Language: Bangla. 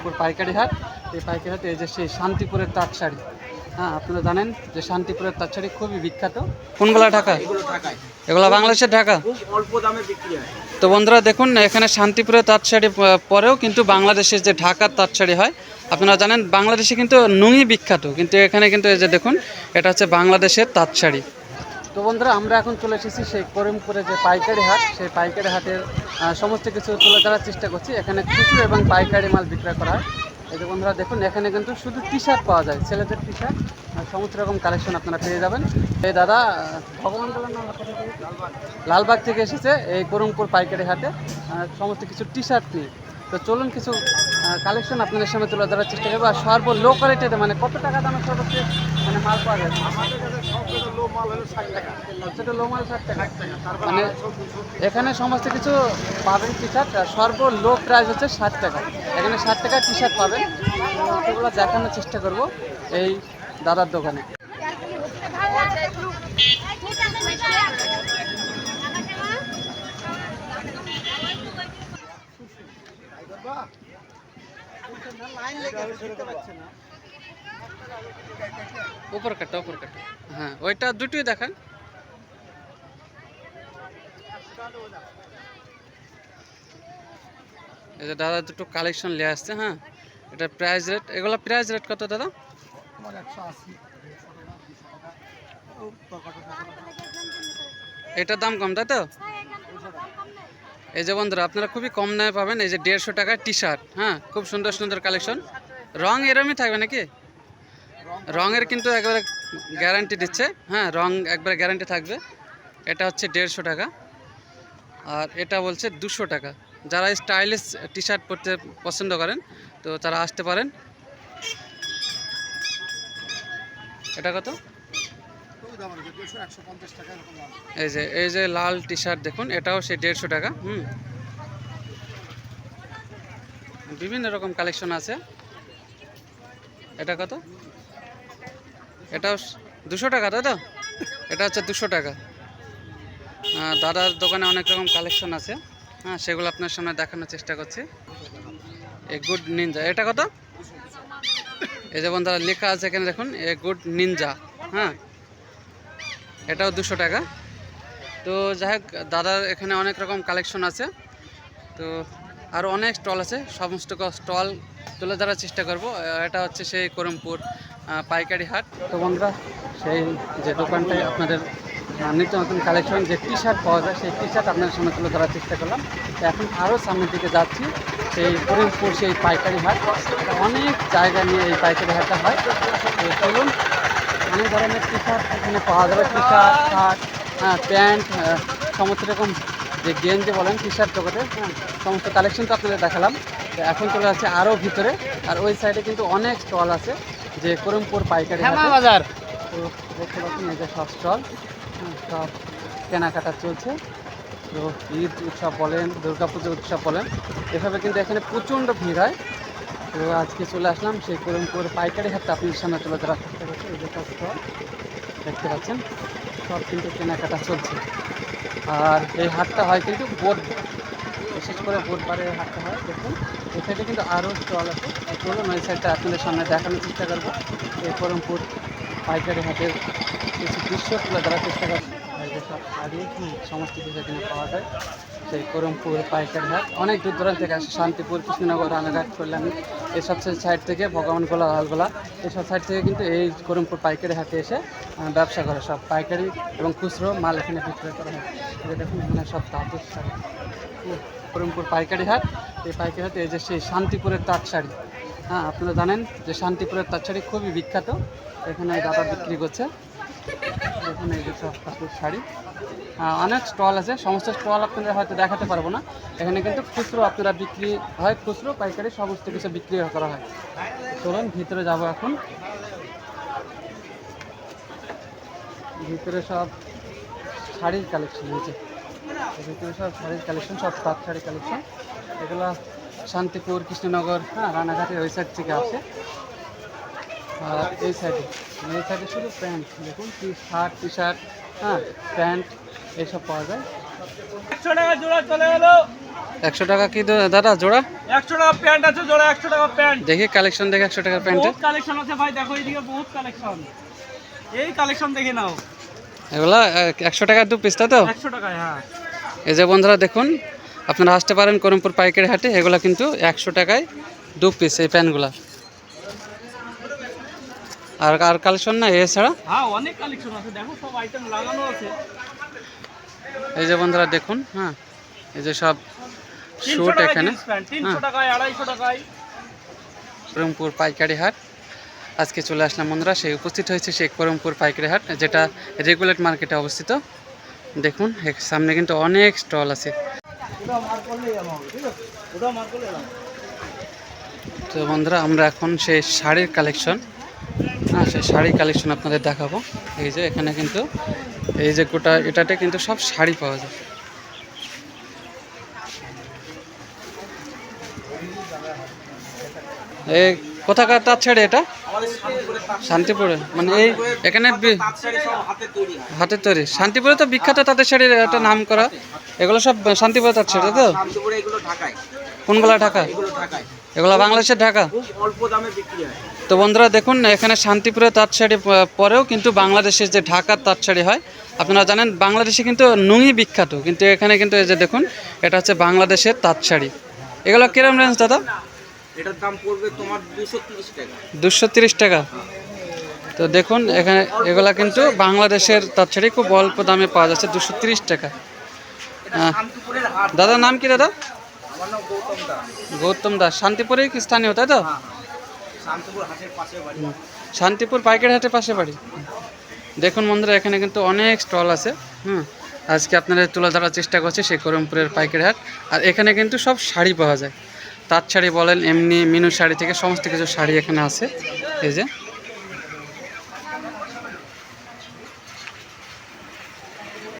করমপুর পাইকারি হাট। এই পাইকারি হাটে এই যে সেই শান্তিপুরের তাঁত শাড়ি হ্যাঁ আপনারা জানেন যে শান্তিপুরের তাঁত শাড়ি খুবই বিখ্যাত। কোনগুলা ঢাকা? এগুলো বাংলাদেশের ঢাকা? অল্প দামে বিক্রি হয়। তো বন্ধুরা দেখুন এখানে শান্তিপুরের তাঁত শাড়ি পরেও কিন্তু বাংলাদেশের যে ঢাকার তাঁত শাড়ি হয় আপনারা জানেন বাংলাদেশে কিন্তু নুঙি বিখ্যাত। কিন্তু এখানে কিন্তু এই যে দেখুন এটা হচ্ছে বাংলাদেশের তাঁত শাড়ি তো বন্ধুরা, আমরা এখন চলে এসেছি সেই করিমপুরে যে পাইকারি হাট। সেই পাইকারি হাটের সমস্ত কিছু তুলে ধরার চেষ্টা করছি। এখানে খুচরো এবং পাইকারি মাল বিক্রয় করা হয়। এই যে বন্ধুরা, দেখুন, এখানে কিন্তু শুধু টি শার্ট পাওয়া যায়, ছেলেদের টি শার্ট সমস্ত রকম কালেকশন আপনারা পেয়ে যাবেন। এই দাদা, ভগবান? লালবাগ থেকে এসেছে এই করমপুর পাইকারি হাটে। সমস্ত কিছু টি শার্ট নিয়ে। তো চলুন কিছু কালেকশন আপনাদের সামনে তুলে ধরার চেষ্টা করব। আর সর্ব লো কোয়ালিটিতে মানে কত টাকা দামের সর্বোচ্চ মানে মাল পাওয়া যায়। সবচেয়ে লো মাল ষাট টাকা। মানে এখানে সমস্ত কিছু পাবেন টি শার্ট সর্ব লো প্রাইস হচ্ছে ষাট টাকা। এখানে ষাট টাকা টি শার্ট পাবেন। সেগুলো দেখানোর চেষ্টা করব এই দাদার দোকানে। উপর কাটটা উপর কাটটা হ্যাঁ ওইটা দুটোই দেখান। এই যে দাদা দুটো কালেকশন নিয়ে আসছে হ্যাঁ? এটা প্রাইস রেট এগুলো প্রাইস রেট কত দাদা? এটার দাম কম, তাই তো? এই যে বন্ধুরা, আপনারা খুবই কম দামে পাবেন, এই যে দেড়শো টাকার টি শার্ট হ্যাঁ? খুব সুন্দর সুন্দর কালেকশন রং এরমই থাকবে নাকি? রঙের কিন্তু একবারে গ্যারান্টি দিচ্ছে। হ্যাঁ রং একবারে গ্যারান্টি থাকবে। এটা হচ্ছে দেড়শো টাকা। আর এটা বলছে দুশো টাকা। যারা স্টাইলিশ টি শার্ট পরতে পছন্দ করেন, তো তারা আসতে পারেন। এটা কত? এই যে এই যে লাল টি শার্ট দেখুন, এটাও সেই দেড়শো টাকা। হুম। বিভিন্ন রকম কালেকশন আছে। এটা কত? এটাও দুশো টাকা তো? এটা হচ্ছে দুশো টাকা। দাদার দোকানে অনেক রকম কালেকশন আছে। হ্যাঁ সেগুলো আপনার সামনে দেখানোর চেষ্টা করছি। এ গুড নিনজা এটা কত? এই যেমন দাদা লেখা আছে এখানে দেখুন, এ গুড নিনজা হ্যাঁ এটাও দুশো টাকা। তো যাই হোক, দাদার এখানে অনেক রকম কালেকশন আছে। তো আরও অনেক স্টল আছে। সমস্ত স্টল তুলে ধরার চেষ্টা করব। এটা হচ্ছে সেই করমপুর। পাইকারি হাট। তো বন্ধুরা, সেই যে দোকানটায় আপনাদের নিত্য নতুন কালেকশন যে টি শার্ট পাওয়া যায়, সেই টি শার্ট আপনাদের সামনে তুলে ধরার চেষ্টা করলাম। এখন আরও সামনের দিকে যাচ্ছি, সেই করিমপুর সেই পাইকারি হাট। অনেক জায়গা নিয়ে এই পাইকারি হাটটা হয়। তো চলুন, অনেক ধরনের টি শার্ট এখানে পাওয়া যাবে। টি শার্ট শার্ট হ্যাঁ প্যান্ট সমস্ত রকম যে গেঞ্জি বলেন টি শার্ট জগতে হ্যাঁ সমস্ত কালেকশন তো আপনাদের দেখালাম। এখন চলে যাচ্ছে আরও ভিতরে। আর ওই সাইডে কিন্তু অনেক স্টল আছে। যে করমপুর পাইকারি হাটে। বাজার তো দেখতে পাচ্ছেন এই যে সব স্টল সব কেনাকাটা চলছে। তো ঈদ উৎসব বলেন দুর্গাপুজো উৎসব বলেন এভাবে কিন্তু এখানে প্রচণ্ড ভিড় হয়। তো আজকে চলে আসলাম সেই করমপুর পাইকারি হাটটা আপনি সামনে চলে ধরার চেষ্টা করছি। এই যে সব স্টল দেখতে পাচ্ছেন সব কিন্তু কেনাকাটা চলছে। আর এই হাটটা হয় কিন্তু বোধ বিশেষ করে বুধবারে হাঁটতে হয়, দেখুন। এই সাইডে কিন্তু আরও স্টল আছে। চলুন ওই সাইডটা আপনাদের সামনে দেখানোর চেষ্টা করব। এই করমপুর পাইকারি হাটের কিছু দৃশ্য তুলে ধরার চেষ্টা শাড়ি সমস্ত কিছু এখানে পাওয়া যায়। সেই করমপুর পাইকারি হাট। অনেক দূর দূরান্ত থেকে আসে শান্তিপুর, কৃষ্ণনগর, রানাঘাট, কল্যাণী। এসব সাইড থেকে ভগবানগোলা লালগোলা এসব সাইড থেকে কিন্তু এই করমপুর পাইকারি হাটে এসে ব্যবসা করে সব পাইকারি এবং খুচরো মাল এখানে বিক্রয় করা হয়। দেখুন, এখানে সব তাঁতের করমপুর পাইকারি হাট। এই পাইকারি হাটে এই যে সেই শান্তিপুরের তাঁত শাড়ি হ্যাঁ আপনারা জানেন যে শান্তিপুরের তাঁত শাড়ি খুবই বিখ্যাত। এখানে দাদা বিক্রি করছে। এখানে এই যে সব তাঁতের শাড়ি। আহ, অনেক স্টল আছে। সমস্ত স্টল আপনাদের হয়তো দেখাতে পারব না। এখানে কিন্তু খুচরো আপনারা বিক্রি হয় খুচরো পাইকারি সমস্ত কিছু বিক্রি করা হয়। চলুন ভিতরে যাব এখন। ভিতরে সব শাড়ির কালেকশন হয়েছে। ভিতরে সব শাড়ির কালেকশন সব তাঁত শাড়ি কালেকশন এগুলো শান্তিপুর কৃষ্ণনগর হ্যাঁ রানাঘাটের ওই সাইড থেকে আসে আর এই সাইডে এই সাইডে শুধু প্যান্ট দেখুন টি শার্ট টি শার্ট হ্যাঁ প্যান্ট এইসব পাওয়া যায়। একশো টাকা জোড়া চলে গেল একশো টাকা কি দাদা জোড়া? একশো টাকা প্যান্ট আছে জোড়া একশো টাকা প্যান্ট দেখি কালেকশন দেখে একশো টাকার প্যান্ট কালেকশন আছে ভাই দেখো এইদিকে বহুত কালেকশন এই কালেকশন দেখে নাও। এগুলা একশো টাকার দু পিস তো? একশো টাকায় হ্যাঁ। এই যে বন্ধুরা দেখুন আপনারা আসতে পারেন করমপুর পাইকারি হাটে এগুলো কিন্তু একশো টাকায় দু পিস এই প্যান্টগুলা আর আর কালেকশন না এছাড়া হ্যাঁ এই যে বন্ধুরা দেখুন হ্যাঁ এই যে সব শুট এখানে হ্যাঁ। করমপুর পাইকারি হাট। আজকে চলে আসলাম বন্ধুরা সেই উপস্থিত হয়েছে সেই করমপুর পাইকারি হাট যেটা রেগুলেট মার্কেটে অবস্থিত। দেখুন সামনে কিন্তু অনেক স্টল আছে। তো বন্ধুরা, আমরা এখন সেই শাড়ির কালেকশন হ্যাঁ সেই শাড়ির কালেকশন আপনাদের দেখাবো। এই যে এখানে কিন্তু, এই যে গোটা, এটাতে কিন্তু সব শাড়ি পাওয়া যায়। এই কোথাকার তাঁত শাড়ি এটা? শান্তিপুরে। মানে এই এখানে হাতে তৈরি। হাতের তৈরি শান্তিপুরে তো বিখ্যাত তাঁতের শাড়ির একটা নাম করা এগুলো সব শান্তিপুরে তাঁত শাড়ি তাই তো? ঢাকায়। ঢাকা এগুলো বাংলাদেশের ঢাকা? তো বন্ধুরা দেখুন এখানে শান্তিপুরে তাঁত শাড়ি পরেও কিন্তু বাংলাদেশের যে ঢাকার তাঁত শাড়ি হয় আপনারা জানেন বাংলাদেশে কিন্তু নুঙি বিখ্যাত। কিন্তু এখানে কিন্তু এই যে দেখুন এটা হচ্ছে বাংলাদেশের তাঁত শাড়ি। এগুলো কিরম রেঞ্জ দাদা? এটার দাম পড়বে তোমার দুশো তিরিশ টাকা। দুশো তিরিশ টাকা। তো দেখুন এখানে এগুলা কিন্তু বাংলাদেশের তাঁত শাড়ি খুব অল্প দামে পাওয়া যাচ্ছে দুশো তিরিশ টাকা। হ্যাঁ। দাদার নাম কি দাদা? গৌতম দাস। শান্তিপুরেই কি স্থানীয় তাই তো? হ্যাঁ শান্তিপুর বাড়ি। শান্তিপুর পাইকারি হাটের পাশে বাড়ি। দেখুন বন্ধুরা এখানে কিন্তু অনেক স্টল আছে হুম। আজকে আপনাদের তুলে ধরার চেষ্টা করছি সেই করমপুরের পাইকারি হাট। আর এখানে কিন্তু সব শাড়ি পাওয়া যায়। তাঁত শাড়ি বলেন এমনি মিনু শাড়ি থেকে সমস্ত কিছু শাড়ি এখানে আছে। এই যে।